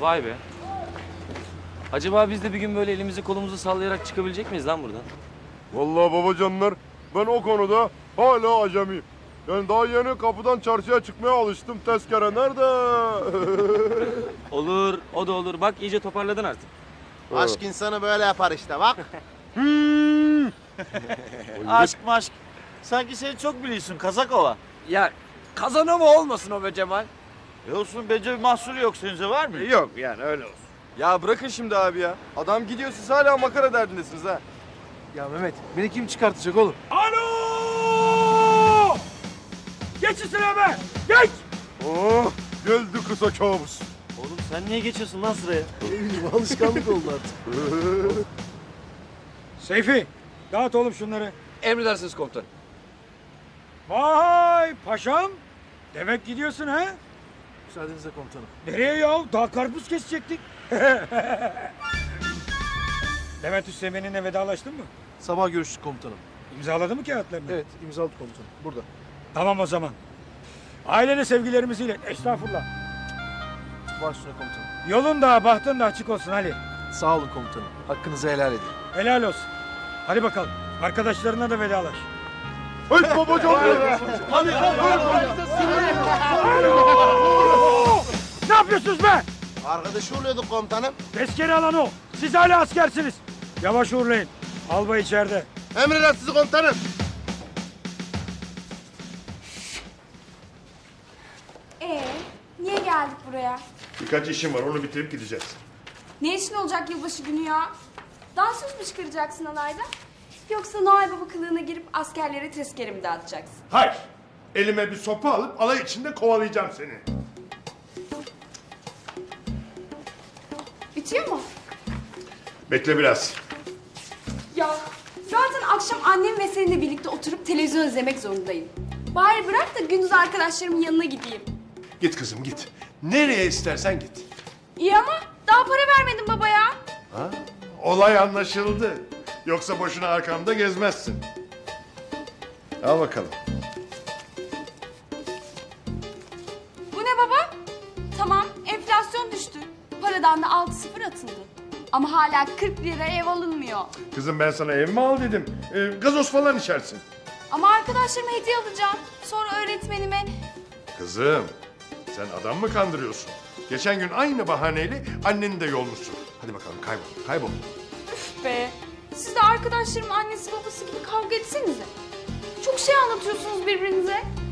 Vay be. Acaba biz de bir gün böyle elimizi kolumuzu sallayarak çıkabilecek miyiz lan buradan? Vallahi babacanlar ben o konuda hala acemiyim. Yani daha yeni kapıdan çarşıya çıkmaya alıştım. Tezkere nerede? Olur, o da olur. Bak iyice toparladın artık. Aşk insanı böyle yapar işte bak. Aşk maşk. Sanki sen çok biliyorsun Kazakova. Ya kazanı mı olmasın o be Cemal? E olsun bence bir mahsuru yok sence var mı? Yok yani öyle olsun. Ya bırakın şimdi abi ya. Adam gidiyor siz hala makara derdindesiniz ha. Ya Mehmet beni kim çıkartacak oğlum? Alo! Geç üstüne be! Geç! oh, geldi kısa kabus. Oğlum sen niye geçiyorsun lan sıraya? Alışkanlık oldu artık. Seyfi, dağıt oğlum şunları. Emredersiniz komutanım. Vay paşam. Demek gidiyorsun ha? Müsaadenizle komutanım. Nereye ya? Daha karpuz kesecektik. Levent Üsteğmen'inle vedalaştın mı? Sabah görüştük komutanım. İmzaladı mı kağıtlarını? Evet imzaladı komutanım. Burada. Tamam o zaman. Ailene sevgilerimizi ilet. Estağfurullah. Baş üstüne komutanım. Yolun da bahtın da açık olsun Ali. Sağ olun komutanım. Hakkınızı helal edin. Helal olsun. Hadi bakalım. Arkadaşlarına da vedalaş. Hey babacanlar. Ne yapıyorsunuz be? Arkadaşı oluyorduk komutanım. Tezkere alan o. Siz hala askersiniz. Yavaş uğurlayın. Albay içeride. Emredersiniz komutanım. Ee, niye geldik buraya? Birkaç işim var onu bitirip gideceğiz. Ne işin olacak yılbaşı günü ya? Dansöz mü çıkaracaksın alayda? Yoksa Noel Baba kılığına girip askerlere tezkere mi dağıtacaksın? Hayır. Elime bir sopa alıp alay içinde kovalayacağım seni. Bitiyor mu? Bekle biraz. Ya zaten akşam annem ve seninle birlikte oturup televizyon izlemek zorundayım. Bari bırak da gündüz arkadaşlarımın yanına gideyim. Git kızım git. Nereye istersen git. İyi ama daha para vermedin babaya. Olay anlaşıldı. Yoksa boşuna arkamda gezmezsin. Al bakalım. Bu ne baba? Tamam enflasyon düştü. Paradan da 6 sıfır atıldı. Ama hala 40 lira ev alınmıyor. Kızım ben sana ev mi al dedim. Ee, gazoz falan içersin. Ama arkadaşlarıma hediye alacağım. Sonra öğretmenime Kızım sen adam mı kandırıyorsun? Geçen gün aynı bahaneyle anneni de yolmuşsun. Hadi bakalım kaybol, kaybol. be. Siz de arkadaşlarımın annesi babası gibi kavga etsenize. Çok şey anlatıyorsunuz birbirinize.